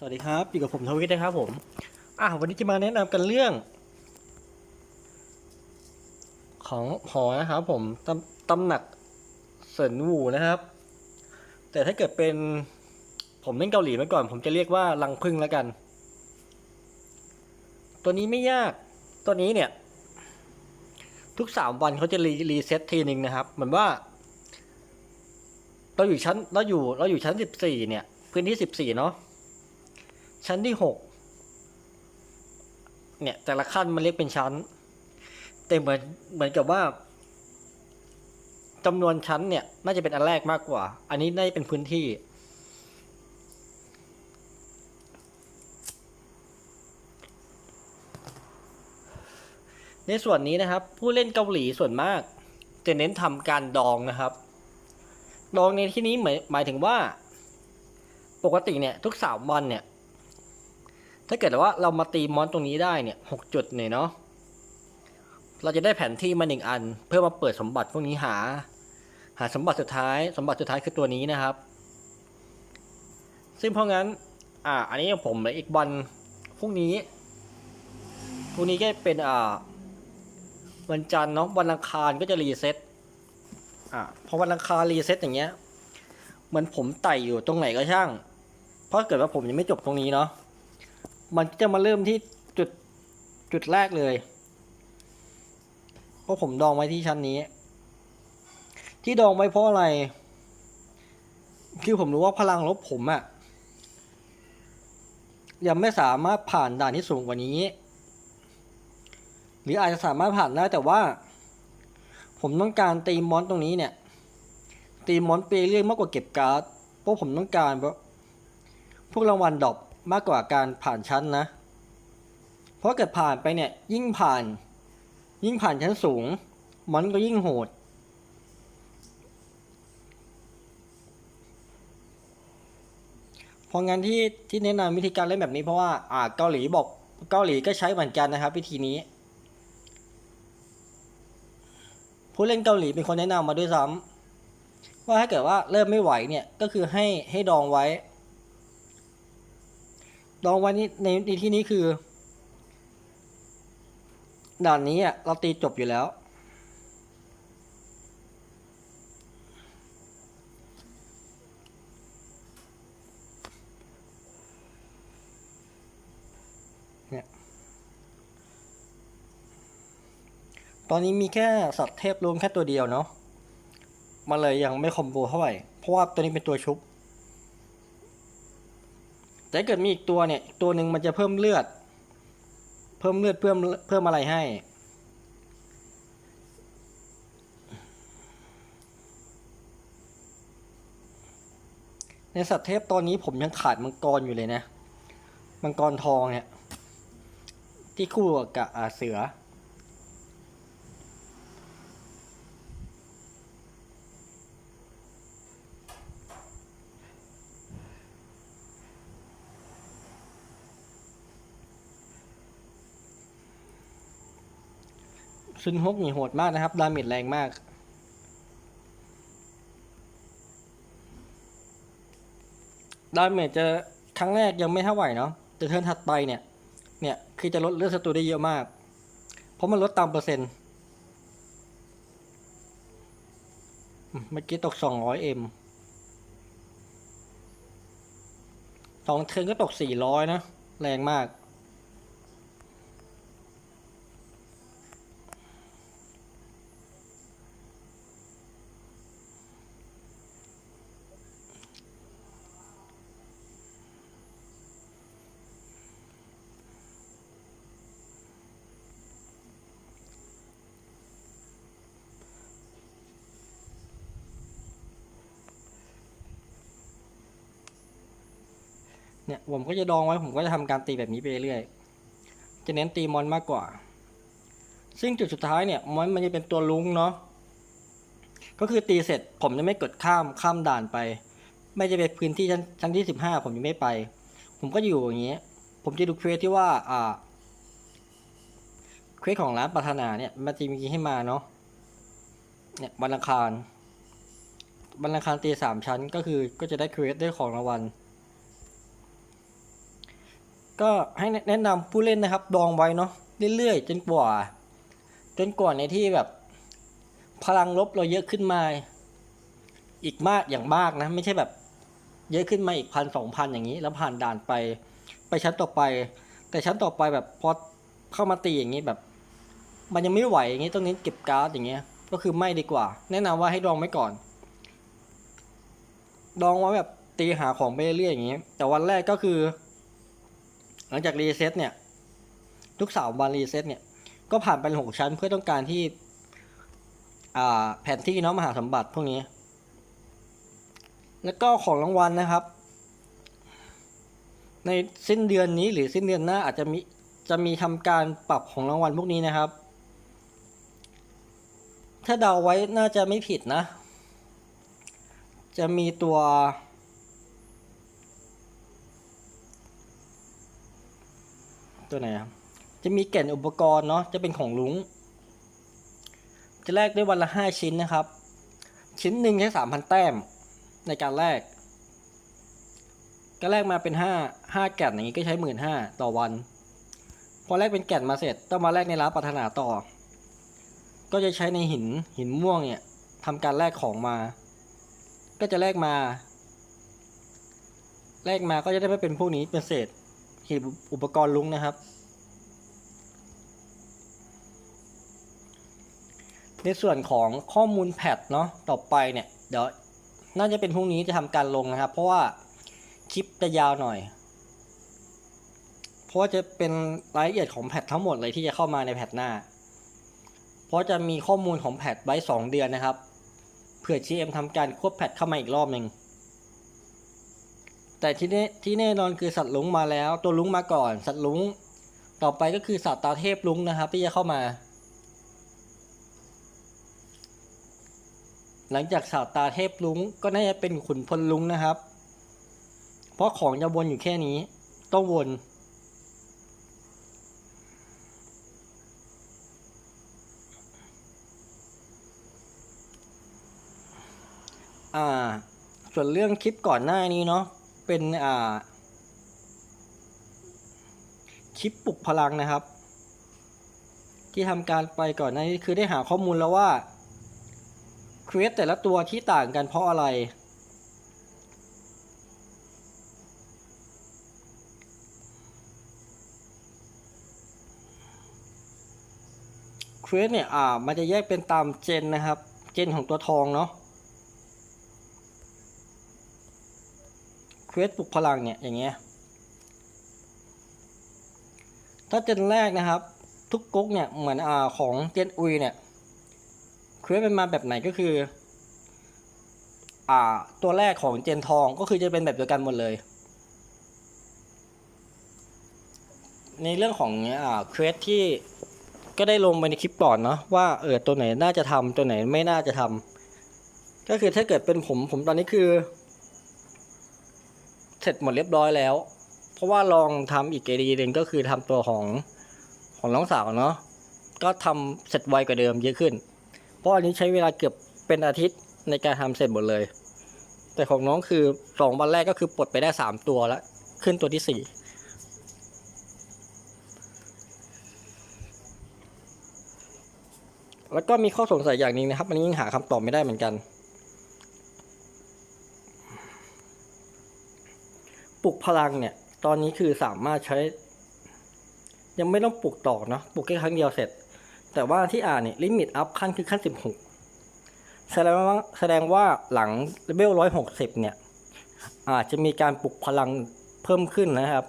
สวัสดีครับ อยู่กับผมทวิตนะครับผม อะวันนี้จะมาแนะนำกันเรื่อง ของหอนะครับผมตำตำหนักเซินวูนะครับ แต่ถ้าเกิดเป็นผมเล่นเกาหลีมาก่อน ผมจะเรียกว่ารังพึ่งแล้วกัน ตัวนี้ไม่ยาก ตัวนี้เนี่ย ทุกสามวันเขาจะรีรีเซ็ตทีหนึ่งนะครับ เหมือนว่า เราอยู่ชั้นเราอยู่เราอยู่ชั้นสิบสี่เนี่ย พื้นที่สิบสี่เนาะ ชั้นที่หกเนี่ยแต่ละขั้นมันเรียกเป็นชั้น แต่เหมือนเหมือนกับว่าจำนวนชั้นเนี่ยน่าจะเป็นอันแรกมากกว่า อันนี้น่าจะเป็นพื้นที่ ในส่วนนี้นะครับ ผู้เล่นเกาหลีส่วนมาก จะเน้นทำการดองนะครับ ดองในที่นี้หมายหมายถึงว่า ปกติเนี่ยทุกสามวันเนี่ย ถ้าเกิดว่าเรามาตีมอนตรงนี้ได้เนี่ยหกจุดเนี่ยเนาะเราจะได้แผนที่มาหนึ่งอัน เพื่อมาเปิดสมบัติพวกนี้หา หาสมบัติสุดท้าย สมบัติสุดท้ายคือตัวนี้นะครับ ซึ่งเพราะงั้น อ่า อันนี้ผมเลืออีกวันพรุ่งนี้พรุ่งนี้ก็เป็นอ่าวันจันทร์เนาะวันอังคารก็จะรีเซ็ตอ่าพอวันอังคารรีเซ็ตอย่างเงี้ยเหมือนผมไต่อยู่ตรงไหนก็ช่าง เพราะเกิดว่าผมยังไม่จบตรงนี้เนาะ มันจะมาเริ่มที่จุดจุดแรกเลยเพราะผมดองไว้ที่ชั้นนี้ ที่ดองไว้เพราะอะไร คือผมรู้ว่าพลังลบผมอะยังไม่สามารถผ่านด่านที่สูงกว่านี้ หรืออาจจะสามารถผ่านได้แต่ว่า ผมต้องการตีมอนตรงนี้เนี่ย ตีมอนเปเรื่อยมากกว่าเก็บการ์ดเพราะผมต้องการพวกรางวัลดอป มากกว่าการผ่านชั้นนะ เพราะเกิดผ่านไปเนี่ยยิ่งผ่าน ยิ่งผ่านชั้นสูง มอนก็ยิ่งโหด เพราะงั้นที่ที่แนะนำวิธีการเล่นแบบนี้เพราะว่าอ่าเกาหลีบอกเกาหลีก็ใช้เหมือนกันนะครับ วิธีนี้ ผู้เล่นเกาหลีเป็นคนแนะนำมาด้วยซ้ำว่าถ้าเกิดว่าเริ่มไม่ไหวเนี่ยก็คือให้ให้ดองไว้ ดองไว้นี่ในในที่นี้คือ ด่านนี้อะเราตีจบอยู่แล้ว เนี่ย ตอนนี้มีแค่สัตว์เทพรวมแค่ตัวเดียวเนาะมันเลยยังไม่คอมโบเท่าไหร่ เพราะว่าตัวนี้เป็นตัวชุบ แต่เกิดมีอีกตัวเนี่ยตัวหนึ่งมันจะเพิ่มเลือด เพิ่มเลือดเพิ่มเพิ่มอะไรให้ ในสัตว์เทพตอนนี้ผมยังขาดมังกรอยู่เลยนะ มังกรทองเนี่ย ที่คู่กับเสือ ซุนฮกนี่โหดมากนะครับ ดาเมจแรงมาก ดาเมจจะครั้งแรกยังไม่เท่าไหร่เนาะ แต่เทิร์นถัดไปเนี่ย เนี่ย คือจะลดเลือดศัตรูได้เยอะมาก เพราะมันลดตามเปอร์เซ็นต์ เมื่อกี้ตกสองร้อยเอ็มสองเทิร์นก็ตกสี่ร้อยนะ แรงมาก เนี่ยผมก็จะดองไว้ผมก็จะทำการตีแบบนี้ไปเรื่อยๆจะเน้นตีมอนมากกว่า ซึ่งจุดสุดท้ายเนี่ยมอนมันจะเป็นตัวลุงเนาะก็คือตีเสร็จผมจะไม่กดข้ามข้ามด่านไป ไม่จะเป็นพื้นที่ชั้นชั้นที่สิบห้าผมยังไม่ไป ผมก็อยู่อย่างเงี้ย ผมจะดูเควสที่ว่าอ่าเควสของร้านปรารถนาเนี่ยมันจะมีให้มาเนาะเนี่ยวันอังคารวันอังคารตีสามชั้นก็คือก็จะได้เควสได้ของรางวัล ก็ให้แนะนำผู้เล่นนะครับดองไว้เนาะเรื่อยๆจนกว่า จนกว่าในที่แบบ พลังลบเราเยอะขึ้นมา อีกมากอย่างมากนะ ไม่ใช่แบบ เยอะขึ้นมาอีกพันสองพันอย่างนี้ แล้วผ่านด่านไป ไปชั้นต่อไป แต่ชั้นต่อไปแบบพอเข้ามาตีอย่างนี้แบบ มันยังไม่ไหวอย่างนี้ต้องเน้นเก็บการ์ดอย่างเงี้ย ก็คือไม่ดีกว่า แนะนำว่าให้ดองไว้ก่อน ดองไว้แบบตีหาของไปเรื่อยๆอย่างนี้ แต่วันแรกก็คือ หลังจากรีเซ็ตเนี่ย ทุกสามวันรีเซ็ตเนี่ย ก็ผ่านไปหกชั้นเพื่อต้องการที่ อ่า แผนที่เน้องมหาสมบัติพวกนี้ แล้วก็ของรางวัลนะครับ ในสิ้นเดือนนี้หรือสิ้นเดือนหน้าอาจจะมีจะมีทำการปรับของรางวัลพวกนี้นะครับ ถ้าเดาไว้น่าจะไม่ผิดนะ จะมีตัว ตัวไหนครับจะมีแก่นอุปกรณ์เนาะจะเป็นของลุงจะแลกด้วยวันละห้าชิ้นนะครับ ชิ้นหนึ่งใช้สามพันแต้มในการแลกก็แลกมาเป็นห้าห้าแก่นอย่างนี้ก็ใช้หมื่นห้าต่อวันพอแลกเป็นแก่นมาเสร็จต้องมาแลกในร้านปรารถนาต่อ ก็จะใช้ในหินหินม่วงเนี่ยทำการแลกของมา ก็จะแลกมา แลกมาก็จะได้ไม่เป็นพวกนี้เป็นเศษ หีบอุปกรณ์ลุงนะครับ ในส่วนของข้อมูลแพทเนาะต่อไปเนี่ยเดี๋ยวน่าจะเป็นพรุ่งนี้จะทำการลงนะครับ เพราะว่าคลิปจะยาวหน่อย เพราะจะเป็นรายละเอียดของแพททั้งหมดเลยที่จะเข้ามาในแพทหน้า เพราะจะมีข้อมูลของแพทไว้สองเดือนนะครับเผื่อ GM ทำการควบแพทเข้ามาอีกรอบหนึ่ง แต่ที่แน่ที่แน่นอนคือสัตว์ลุงมาแล้ว ตัวลุงมาก่อน สัตว์ลุงต่อไปก็คือสัตว์ตาเทพลุงนะครับ ที่จะเข้ามา หลังจากสัตว์ตาเทพลุงก็น่าจะเป็นขุนพลลุงนะครับ เพราะของจะวนอยู่แค่นี้ ต้องวนอ่า ส่วนเรื่องคลิปก่อนหน้านี้เนาะ เป็นอ่าคลิปปลุกพลังนะครับ ที่ทำการไปก่อนหน้นคือได้หาข้อมูลแล้วว่าเควสแต่ละตัวที่ต่างกันเพราะอะไร เควสเนี่ยอ่ามันจะแยกเป็นตามเจนนะครับ เจนของตัวทองเนาะ เค วสปลุกพลังเนี่ยอย่างเงี้ยถ้าเจนแรกนะครับ ทุกก๊กเนี่ยเหมือนอ่าของเจนอุยเนี่ยเควสเป็นมาแบบไหนก็คืออ่าตัวแรกของเจนทองก็คือจะเป็นแบบเดียวกันหมดเลย ในเรื่องของเนี่ยอ่าเควสที่ก็ได้ลงไปในคลิปก่อนเนาะว่าเออตัวไหนน่าจะทำตัวไหนไม่น่าจะทำก็คือถ้าเกิดเป็นผมผมตอนนี้คือ ร็จหมดเรียบร้อยแล้ว เพราะว่าลองทำอีกเกดีหนึ่งก็คือทำตัวของของน้องสาวเนาะก็ทำเสร็จไวกว่าเดิมเยอะขึ้น เพราะอันนี้ใช้เวลาเกือบเป็นอาทิตย์ในการทำเสร็จหมดเลย แต่ของน้องคือสองวันแรกก็คือปลดไปได้สามตัวแล้ว ขึ้นตัวที่สี่แล้วก็มีข้อสงสัยอย่างนึงนะครับ อันนี้ยังหาคำตอบไม่ได้เหมือนกัน ลุกพลังเนี่ย ตอนนี้คือสามารถใช้ ยังไม่ต้องปลุกต่อเนาะปลุกแค่ครั้งเดียวเสร็จ แต่ว่าที่อ่านเนี่ยลิมิตอัพขั้นคือขั้นสิบหกแสดงว่าแสดงว่าหลังเลเวลร้อยหกสิบเนี่ย อาจจะมีการปลุกพลังเพิ่มขึ้นนะครับ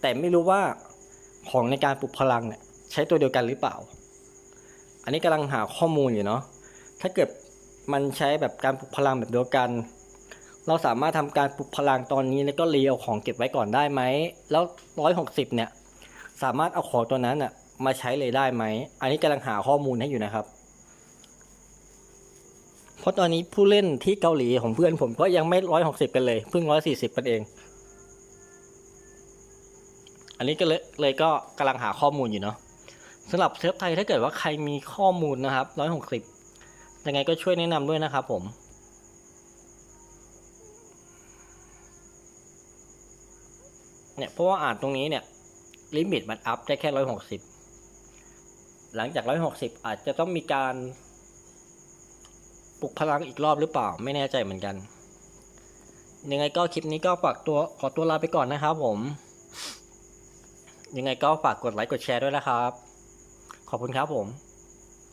แต่ไม่รู้ว่าของในการปลุกพลังเนี่ย ใช้ตัวเดียวกันหรือเปล่า อันนี้กำลังหาข้อมูลอยู่เนาะถ้าเกิดมันใช้แบบการปลุกพลังแบบเดียวกัน เราสามารถทำการปลุกพลังตอนนี้แล้วก็เรียวของเก็บไว้ก่อนได้ไหม แล้วร้อยหกสิบเนี่ย สามารถเอาของตัวนั้นอะมาใช้เลยได้ไหม อันนี้กำลังหาข้อมูลให้อยู่นะครับ เพราะตอนนี้ผู้เล่นที่เกาหลีของเพื่อนผมก็ยังไม่ร้อยหกสิบกันเลย เพิ่งร้อยสี่สิบกันเอง อันนี้ก็เลยเลยก็กำลังหาข้อมูลอยู่เนาะสำหรับเซิร์ฟไทยถ้าเกิดว่าใครมีข้อมูลนะครับร้อยหกสิบยังไงก็ช่วยแนะนำด้วยนะครับผม เนี่ยเพราะว่าอ่านตรงนี้เนี่ยลิมิตมันอัพได้แค่ร้อยหกสิบหลังจากร้อยหกสิบอาจจะต้องมีการปลุกพลังอีกรอบหรือเปล่าไม่แน่ใจเหมือนกัน ยังไงก็คลิปนี้ก็ฝากตัวขอตัวลาไปก่อนนะครับผม ยังไงก็ฝากกดไลค์กดแชร์ด้วยนะครับ ขอบคุณครับผม